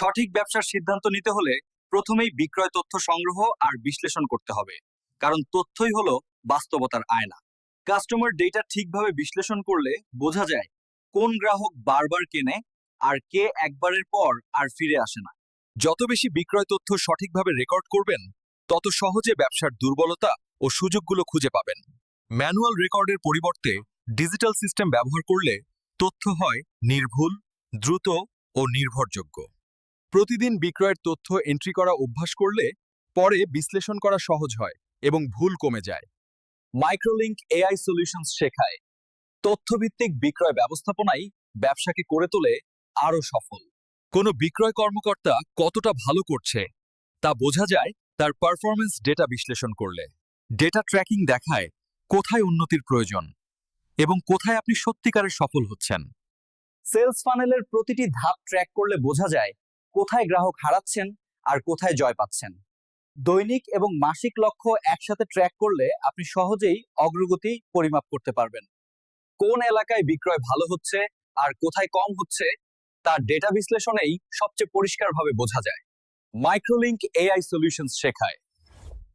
সঠিক ব্যবসার সিদ্ধান্ত নিতে হলে প্রথমেই বিক্রয় তথ্য সংগ্রহ আর বিশ্লেষণ করতে হবে। কারণ তথ্যই হলো বাস্তবতার আয়না। কাস্টমার ডেটা ঠিকভাবে বিশ্লেষণ করলে বোঝা যায় কোন গ্রাহক বারবার কেনে আর কে একবারের পর আর ফিরে আসে না। যত বেশি বিক্রয় তথ্য সঠিকভাবে রেকর্ড করবেন, তত সহজে ব্যবসার দুর্বলতা ও সুযোগগুলো খুঁজে পাবেন। ম্যানুয়াল রেকর্ডের পরিবর্তে ডিজিটাল সিস্টেম ব্যবহার করলে তথ্য হয় নির্ভুল, দ্রুত ও নির্ভরযোগ্য। প্রতিদিন বিক্রয়ের তথ্য এন্ট্রি করা অভ্যাস করলে পরে বিশ্লেষণ করা সহজ হয় এবং ভুল কমে যায়। মাইক্রোলিংক এআই সলিউশনস শেখায়। তথ্যভিত্তিক বিক্রয় ব্যবস্থাপনাই ব্যবসাকে করে তোলে আরও সফল। কোনো বিক্রয় কর্মকর্তা কতটা ভালো করছে তা বোঝা যায় তার পারফরমেন্স ডেটা বিশ্লেষণ করলে। ডেটা ট্র্যাকিং দেখায় কোথায় উন্নতির প্রয়োজন এবং কোথায় আপনি সত্যিকারের সফল হচ্ছেন। সেলস ফানেলের প্রতিটি ধাপ ট্র্যাক করলে বোঝা যায় কোথায় গ্রাহক হারাচ্ছেন আর কোথায় জয় পাচ্ছেন। দৈনিক এবং মাসিক লক্ষ্য একসাথে ট্র্যাক করলে আপনি সহজেই অগ্রগতি পরিমাপ করতে পারবেন। কোন এলাকায় বিক্রয় ভালো হচ্ছে আর কোথায় কম হচ্ছে তার ডেটা বিশ্লেষণেই সবচেয়ে পরিষ্কারভাবে বোঝা যায়। মাইক্রোলিংক এআই সলিউশনস শেখায়।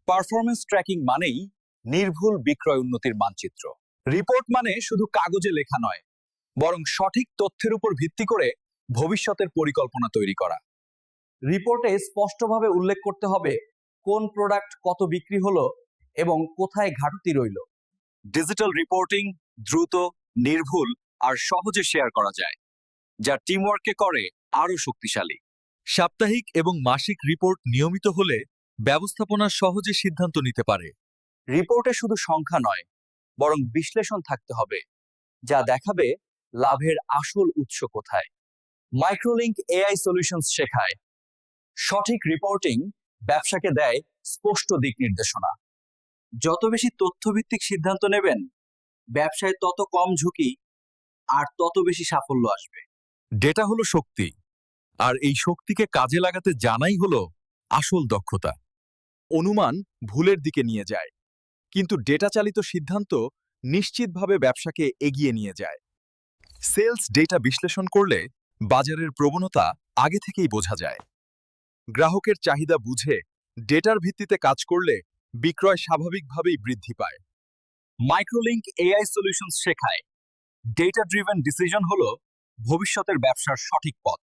পারফরমেন্স ট্র্যাকিং মানেই নির্ভুল বিক্রয় উন্নতির মানচিত্র। রিপোর্ট মানে শুধু কাগজে লেখা নয়, বরং সঠিক তথ্যের উপর ভিত্তি করে ভবিষ্যতের পরিকল্পনা তৈরি করা। রিপোর্টে স্পষ্টভাবে উল্লেখ করতে হবে কোন প্রোডাক্ট কত বিক্রি হলো এবং কোথায় ঘাটতি রইল। ডিজিটাল রিপোর্টিং দ্রুত, নির্ভুল আর সহজে শেয়ার করা যায়, যা টিমওয়ার্ককে করে আরও শক্তিশালী। সাপ্তাহিক এবং মাসিক রিপোর্ট নিয়মিত হলে ব্যবস্থাপনা সহজে সিদ্ধান্ত নিতে পারে। রিপোর্টে শুধু সংখ্যা নয়, বরং বিশ্লেষণ থাকতে হবে, যা দেখাবে লাভের আসল উৎস কোথায়। মাইক্রোলিংক এআই সলিউশনস শেখায়। সঠিক রিপোর্টিং ব্যবসাকে দেয় স্পষ্ট দিক নির্দেশনা। যত বেশি তথ্যভিত্তিক সিদ্ধান্ত নেবেন, ব্যবসায় তত কম ঝুঁকি আর তত বেশি সাফল্য আসবে। ডেটা হলো শক্তি, আর এই শক্তিকে কাজে লাগাতে জানাই হলো আসল দক্ষতা। অনুমান ভুলের দিকে নিয়ে যায়, কিন্তু ডেটা চালিত সিদ্ধান্ত নিশ্চিতভাবে ব্যবসাকে এগিয়ে নিয়ে যায়। সেলস ডেটা বিশ্লেষণ করলে বাজারের প্রবণতা আগে থেকেই বোঝা যায়। গ্রাহকের চাহিদা বুঝে, ডেটার ভিত্তিতে কাজ করলে বিক্রয় স্বাভাবিকভাবেই বৃদ্ধি পায়। মাইক্রোলিংক এআই সলিউশন শেখায়। ডেটা ড্রিভেন ডিসিশন হল ভবিষ্যতের ব্যবসার সঠিক পথ।